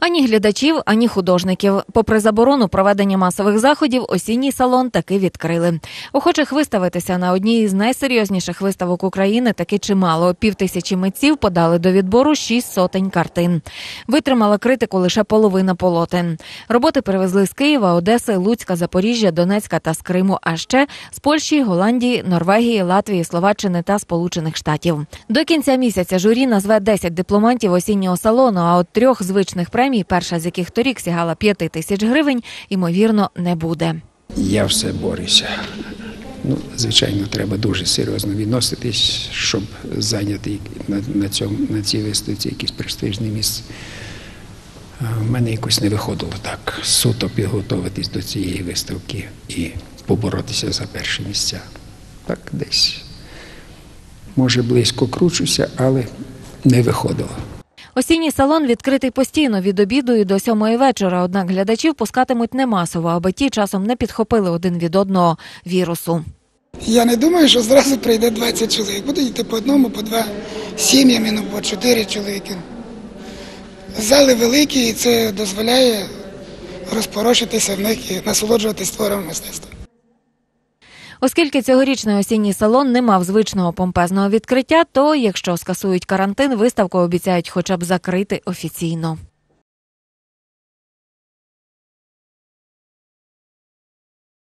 Ані глядачів, ані художників. Попри заборону проведення масових заходів, осінній салон таки відкрили. Охочих виставитися на одній із найсерйозніших виставок України таки чимало. Півтисячі митців подали до відбору шість сотень картин. Витримала критику лише половина полотен. Роботи перевезли з Києва, Одеси, Луцька, Запоріжжя, Донецька та з Криму, а ще з Польщі, Голландії, Норвегії, Латвії, Словаччини та Сполучених Штатів. До кінця місяця журі назве 10 дипломантів осіннього салону. А от трьох звичних премій, перша з яких торік сягала 5 тисяч гривень, ймовірно, не буде. Я все борюся. Ну, звичайно, треба дуже серйозно відноситись, щоб зайняти на, на, цьому, на цій виставці якесь престижне місце. В мене якось не виходило так суто підготуватись до цієї виставки і поборотися за перші місця. Так десь. Може, близько кручуся, але не виходило. Осінній салон відкритий постійно від обіду і до сьомої вечора. Однак глядачів пускатимуть не масово, аби ті часом не підхопили один від одного вірусу. Я не думаю, що зразу прийде 20 чоловік. Будуть йти по одному, по два сім'ями, ну по чотири чоловіки. Зали великі, і це дозволяє розпорошитися в них і насолоджуватись творами мистецтва. Оскільки цьогорічний осінній салон не мав звичного помпезного відкриття, то якщо скасують карантин, виставку обіцяють хоча б закрити офіційно.